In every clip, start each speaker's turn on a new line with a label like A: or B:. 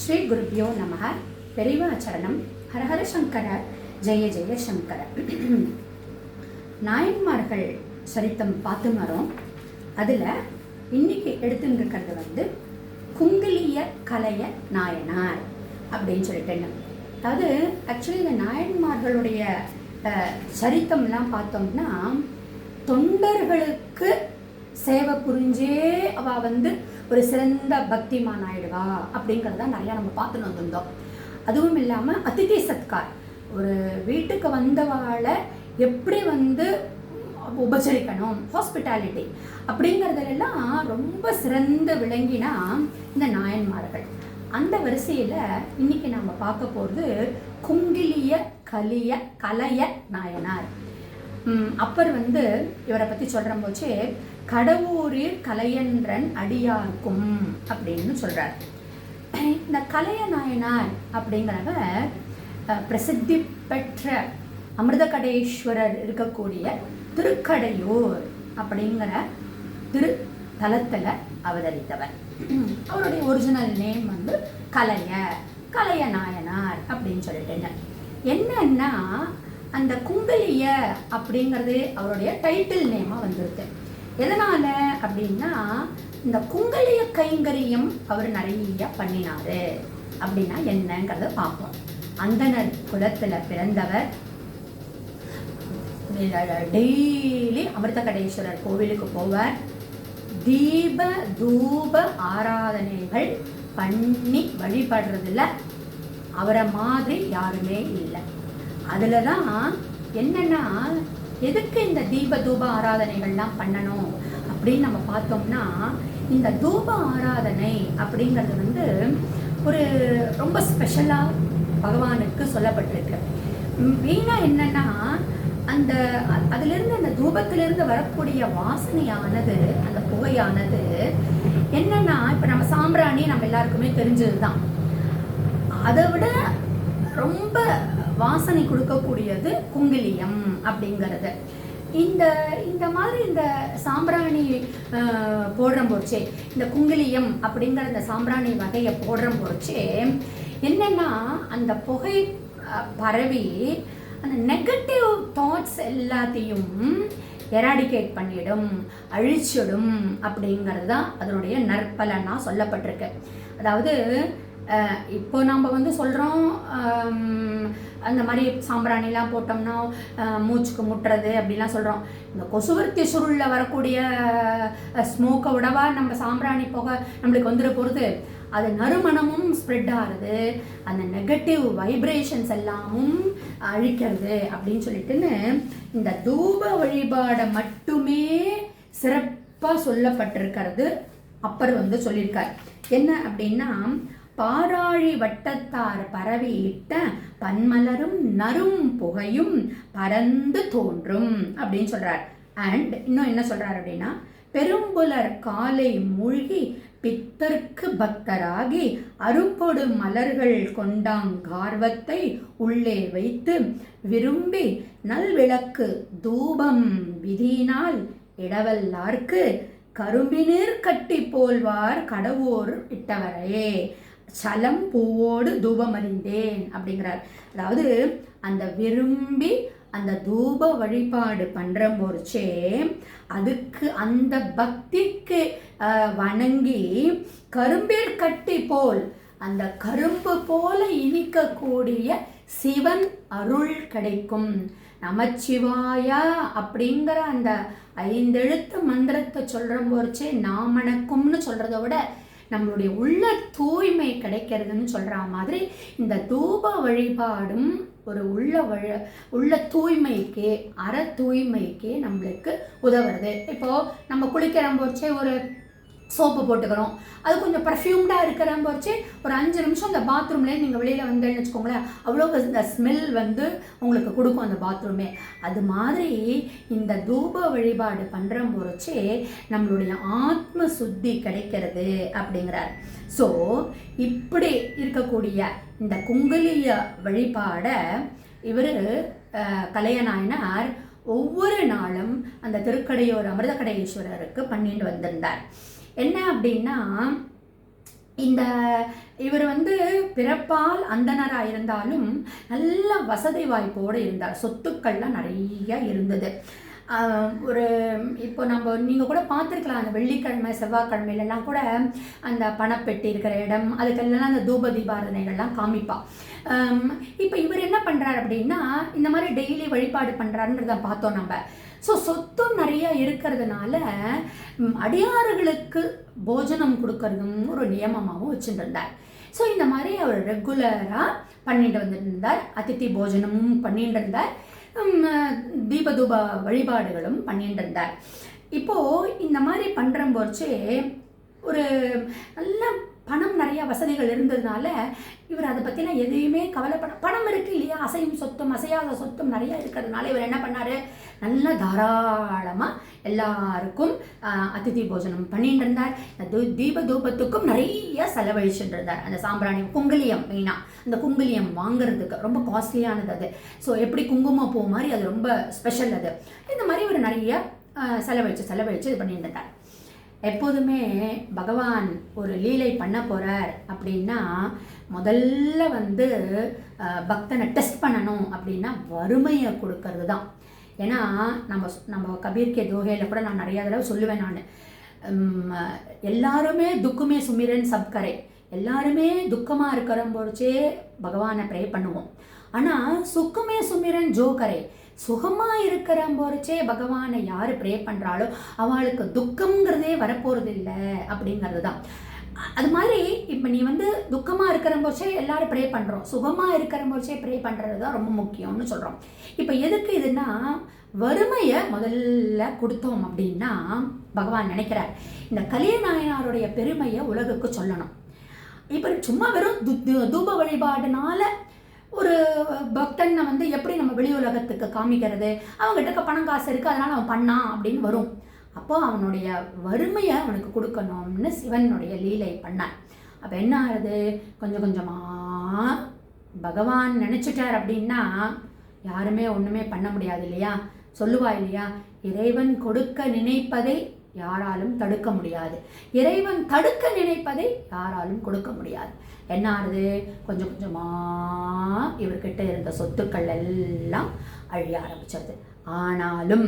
A: ஸ்ரீ குருப்பியோ நமக பெரிவாச்சரணம் ஹரஹர சங்கர. ஜெய ஜெய சங்கர. நாயன்மார்கள் சரித்தம் பார்த்து வரோம். அதில் இன்னைக்கு எடுத்துன்னு இருக்கிறது வந்து குங்கிலிய கலைய நாயனார் அப்படின்னு சொல்லிட்டு அதாவது ஆக்சுவலி இந்த நாயன்மார்களுடைய சரித்தம்லாம் பார்த்தோம்னா தொண்டர்களுக்கு சேவை புரிஞ்சே அவள் வந்து ஒரு சிறந்த பக்திமான் ஆயிடுவா அப்படிங்கிறத நிறையா நம்ம பார்த்துன்னு வந்திருந்தோம். அதுவும் இல்லாமல் அதிதி சத்கார் ஒரு வீட்டுக்கு வந்தவாளை எப்படி வந்து உபசரிக்கணும் ஹாஸ்பிட்டாலிட்டி அப்படிங்கிறதுலெல்லாம் ரொம்ப சிறந்து விளங்கினா இந்த நாயன்மார்கள். அந்த வரிசையில் இன்னைக்கு நம்ம பார்க்க போகிறது குங்கிலிய கலிய கலைய நாயனார். அப்பர் வந்து இவரை பற்றி சொல்கிற போச்சே கடவுரில் கலையன்றன் அடியார்க்கும் அப்படின்னு சொல்கிறார் இந்த கலைய நாயனார் அப்படிங்கிறவர் பிரசித்தி பெற்ற அமிர்தகடேஸ்வரர் இருக்கக்கூடிய திருக்கடையூர் அப்படிங்கிற திரு தலத்தில் அவதரித்தவர். அவருடைய ஒரிஜினல் நேம் வந்து கலைய கலைய நாயனார் அப்படின்னு சொல்லிட்டு என்னன்னா அந்த குங்கலிய அப்படிங்கிறது அவருடைய டைட்டில் நேமாக வந்திருக்கு. எதனால அப்படின்னா இந்த குங்கலிய கைங்கரியம் அவர் நிறைய பண்ணினாரு. அப்படின்னா என்னங்கிறத பார்ப்போம். அந்தனர் குலத்துல பிறந்தவர் டெய்லி அமிர்தகடேஸ்வரர் கோவிலுக்கு போவார். தீப தூப ஆராதனைகள் பண்ணி வழிபடுறதுல அவரை மாதிரி யாருமே இல்லை. அதில் தான் என்னன்னா எதுக்கு இந்த தீப தூப ஆராதனைகள்லாம் பண்ணணும் அப்படின்னு நம்ம பார்த்தோம்னா இந்த தூப ஆராதனை அப்படிங்கிறது வந்து ஒரு ரொம்ப ஸ்பெஷலாக பகவானுக்கு சொல்லப்பட்டிருக்கு. மெயினாக என்னன்னா அந்த அ- அதிலிருந்து அந்த தூபத்திலிருந்து வரக்கூடிய வாசனையானது அந்த புகையானது என்னன்னா இப்போ நம்ம சாம்பிராணி நம்ம எல்லாருக்குமே தெரிஞ்சது தான் அதை விட ரொம்ப வாசனை கொடுக்கக்கூடியது குங்கிலியம் அப்படிங்கிறது. இந்த இந்த மாதிரி இந்த சாம்பிராணி போடுற போச்சே இந்த குங்கிலியம் அப்படிங்கிற இந்த சாம்பிராணி வகையை போடுற போச்சே என்னன்னா அந்த புகை பரவி அந்த நெகட்டிவ் தாட்ஸ் எல்லாத்தையும் எராடிகேட் பண்ணிடும் அழிச்சிடும் அப்படிங்கிறது தான் அதனுடைய நற்பலனாக சொல்லப்பட்டிருக்கு. அதாவது இப்போ நம்ம வந்து சொல்கிறோம் அந்த மாதிரி சாம்பிராணிலாம் போட்டோம்னா மூச்சுக்கு முட்டுறது அப்படிலாம் சொல்கிறோம் இந்த கொசுவர்த்தி சுருளில் வரக்கூடிய ஸ்மோக்கை விடவா நம்ம சாம்பிராணி புகை நம்மளுக்கு வந்துட போகிறது அது நறுமணமும் ஸ்ப்ரெட் ஆகுது அந்த நெகட்டிவ் வைப்ரேஷன்ஸ் எல்லாமும் அழிக்கிறது அப்படின்னு சொல்லிட்டுன்னு இந்த தூப வழிபாடை மட்டுமே சிறப்பாக சொல்லப்பட்டிருக்கிறது அப்பர் வந்து சொல்லியிருக்கார். என்ன அப்படின்னா பாராழி வட்டத்தார் பரவியிட்ட பன்மலரும் நரும் புகையும் பறந்து தோன்றும் அப்படின்னு சொல்றார். அண்ட் இன்னும் என்ன சொல்றார் அப்படின்னா பெரும்புலர் காலை மூழ்கி பித்தர்க்கு பக்தராகி அரும்பொடு மலர்கள் கொண்டாங்கார்வத்தை உள்ளே வைத்து விரும்பி நல்விளக்கு தூபம் விதியினால் இடவல்லார்க்கு கரும்பினீர் கட்டி போல்வார் கடவுர் இட்டவரையே. சலம் பூவோடு தூபம் அறிந்தேன் அப்படிங்கிறார். அதாவது அந்த விரும்பி அந்த தூப வழிபாடு பண்ற போர்ச்சே அதுக்கு அந்த பக்திக்கு வணங்கி கரும்பில் கட்டி போல் அந்த கரும்பு போல இனிக்கக்கூடிய சிவன் அருள் கிடைக்கும். நமச்சிவாயா அப்படிங்கிற அந்த ஐந்தெழுத்து மந்திரத்தை சொல்கிற போர்ச்சே நாமணக்கும்னு சொல்கிறத விட நம்மளுடைய உள்ள தூய்மை கிடைக்கிறதுன்னு சொல்கிற மாதிரி இந்த தூப வழிபாடும் ஒரு உள்ள வழ உள்ள தூய்மைக்கு அற தூய்மைக்கு நம்மளுக்கு உதவுறது. இப்போது நம்ம குளிக்கிற போச்சே ஒரு சோப்பு போட்டுக்கிறோம் அது கொஞ்சம் பர்ஃப்யூம்டாக இருக்கிற போச்சு ஒரு அஞ்சு நிமிஷம் அந்த பாத்ரூம்லேயே நீங்கள் வெளியில் வந்தேன்னு வச்சுக்கோங்களேன் அவ்வளோ இந்த ஸ்மெல் வந்து உங்களுக்கு கொடுக்கும் அந்த பாத்ரூமே அது மாதிரி இந்த தூப வழிபாடு பண்ணுற போச்சு நம்மளுடைய ஆத்ம சுத்தி கிடைக்கிறது அப்படிங்கிறார். ஸோ இப்படி இருக்கக்கூடிய இந்த குங்குலிய வழிபாடை இவர் கலையநாயனார் ஒவ்வொரு நாளும் அந்த திருக்கடையோர் அமிர்தகடேஸ்வரருக்கு பண்ணிட்டு வந்திருந்தார். என்ன அப்படின்னா இந்த இவர் வந்து பிறப்பால் அந்தனராக இருந்தாலும் நல்ல வசதி வாய்ப்போடு இருந்தார். சொத்துக்கள்லாம் நிறைய இருந்தது. ஒரு இப்போ நம்ம நீங்கள் கூட பார்த்துருக்கலாம் அந்த வெள்ளிக்கிழமை செவ்வாய்க்கிழமையிலலாம் கூட அந்த பணப்பெட்டி இருக்கிற இடம் அதுக்கெல்லாம் அந்த தூப தீபாரதனைகள்லாம் காமிப்பா. இப்போ இவர் என்ன பண்ணுறாரு அப்படின்னா இந்த மாதிரி டெய்லி வழிபாடு பண்ணுறாருன்றத பார்த்தோம் நம்ம. ஸோ சொத்தும் நிறையா இருக்கிறதுனால அடியாறுகளுக்கு போஜனம் கொடுக்கறதும் ஒரு நியமமாகவும் வச்சுருந்தார். ஸோ இந்த மாதிரி அவர் ரெகுலராக பண்ணிட்டு வந்துட்டு இருந்தார் அதித்தி போஜனமும் பண்ணிட்டு இருந்தார். தீபதூப வழிபாடுகளும் பண்ணிட்டு இருந்தார். இப்போது இந்த மாதிரி பண்ணுற போச்சே ஒரு நல்ல வசதிகள் இருந்ததுனால இவர் அதை பற்றிலாம் எதையுமே கவலைப்பட பணம் இருக்கு இல்லையா? அசையும் சொத்தும் அசையாத சொத்தும் நிறைய இருக்கிறதுனால இவர் என்ன பண்ணார்? நல்லா தாராளமாக எல்லாருக்கும் அதிதி போஜனம் பண்ணிட்டு இருந்தார். தீப தூபத்துக்கும் நிறைய செலவழிச்சுட்டு இருந்தார். அந்த சாம்பிராணி குங்குலியம் மெயினாக அந்த குங்குலியம் வாங்குறதுக்கு ரொம்ப காஸ்ட்லியானது அது. ஸோ எப்படி குங்குமப்பூ மாதிரி அது ரொம்ப ஸ்பெஷல் அது. இந்த மாதிரி இவர் நிறைய செலவழிச்சு செலவழிச்சு இது பண்ணிட்டு இருந்தார். எப்போதுமே பகவான் ஒரு லீலை பண்ண போகிறார் அப்படின்னா முதல்ல வந்து பக்தனை டெஸ்ட் பண்ணணும் அப்படின்னா வறுமையை கொடுக்கறது தான் ஏன்னா நம்ம நம்ம கபீர்கே தோகையில் கூட நான் நிறையா தடவை சொல்லுவேன் நான். எல்லாருமே துக்குமே சுமிரன் சப்கரை. எல்லாருமே துக்கமாக இருக்கிற போச்சே பகவானை ப்ரே பண்ணுவோம். ஆனால் சுக்குமே சுமிரன் ஜோகரை. சுகமாக இருக்கிற போறச்சே பகவானை யார் ப்ரே பண்ணுறாலோ அவளுக்கு துக்கம்ங்கிறதே வரப்போகிறது இல்லை அப்படிங்கிறது தான் அது மாதிரி இப்போ நீ வந்து துக்கமாக இருக்கிற போச்சே எல்லாரும் ப்ரே பண்ணுறோம் சுகமாக இருக்கிற போச்சே ப்ரே பண்ணுறது தான் ரொம்ப முக்கியம்னு சொல்கிறோம் இப்போ எதுக்கு இதுன்னா வறுமையை முதல்ல கொடுத்தோம் அப்படின்னா பகவான் நினைக்கிறார். இந்த கலியநாயனாருடைய பெருமையை உலகுக்கு சொல்லணும். இப்போ சும்மா வெறும் து- தூப வழிபாடுனால ஒரு பக்தனை வந்து எப்படி நம்ம வெளி உலகத்துக்கு காமிக்கிறது? அவங்ககிட்ட பணம் காசு இருக்குது அதனால் அவன் பண்ணான் அப்படின்னு வரும். அப்போ அவனுடைய வறுமையை அவனுக்கு கொடுக்கணும்னு சிவனுடைய லீலை பண்ணான் அப்போ என்ன ஆகுது? கொஞ்சம் கொஞ்சமாக பகவான் நினச்சிட்டார் அப்படின்னா யாருமே ஒன்றுமே பண்ண முடியாது இல்லையா? சொல்லுவா இல்லையா? இறைவன் கொடுக்க நினைப்பதை யாராலும் தடுக்க முடியாது. இறைவன் தடுக்க நினைப்பதை யாராலும் கொடுக்க முடியாது. என்ன ஆகுது கொஞ்சம் கொஞ்சமாக இவர்கிட்ட இருந்த சொத்துக்கள் எல்லாம் அழிய ஆரம்பிச்சிருது. ஆனாலும்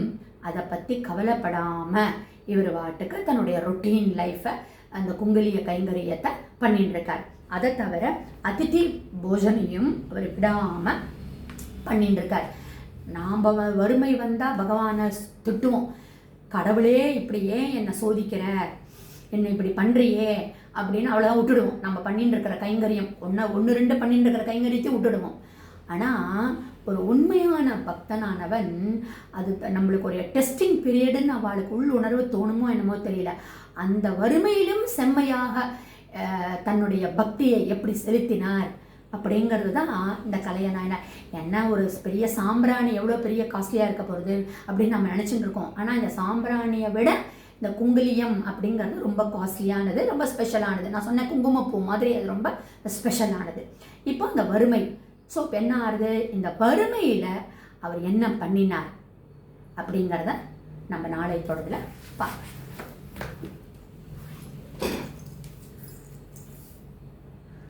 A: அதை பற்றி கவலைப்படாமல் இவர் வாட்டுக்கு தன்னுடைய ரொட்டீன் லைஃப்பை அந்த குங்கிலிய கைங்கரியத்தை பண்ணிட்டு இருக்கார். அதை தவிர அதிதி போஜனையும் அவர் விடாமல் பண்ணிட்டு இருக்கார். நாம் வறுமை வந்தால் பகவானை திட்டுவோம். கடவுளே இப்படி ஏன் என்னை சோதிக்கிற? என்னை இப்படி பண்ணுறியே அப்படின்னு அவ்வளோதான் விட்டுடுவோம். நம்ம பண்ணிட்டு இருக்கிற கைங்கரியம். ஒன்று ஒன்று ரெண்டு பண்ணிட்டு இருக்கிற கைங்கரியத்தையும் விட்டுடுவோம். ஆனால் ஒரு உண்மையான பக்தனானவன் அது நம்மளுக்கு ஒரு டெஸ்டிங் பீரியடுன்னு அவளுக்கு உள் உணர்வு தோணுமோ என்னமோ தெரியல. அந்த வறுமையிலும் செம்மையாக தன்னுடைய பக்தியை எப்படி செலுத்தினார்? அப்படிங்கிறது தான் இந்த கலையநாயனார் என்ன ஒரு பெரிய சாம்பிராணி எவ்வளோ பெரிய காஸ்ட்லியாக இருக்க போகிறது அப்படின்னு நம்ம நினச்சிட்டு இருக்கோம். ஆனால் இந்த சாம்பிராணியை விட இந்த குங்குலியம் அப்படிங்கிறது ரொம்ப காஸ்ட்லியானது ரொம்ப ஸ்பெஷலானது நான் சொன்ன குங்குமப்பூ மாதிரி அது ரொம்ப ஸ்பெஷலானது இப்போ இந்த வறுமை. ஸோ இப்போ என்ன ஆகுது இந்த வறுமையில் அவர் என்ன பண்ணினார் அப்படிங்கிறத நம்ம நாளை தொடர்பில் பார்க்கலாம்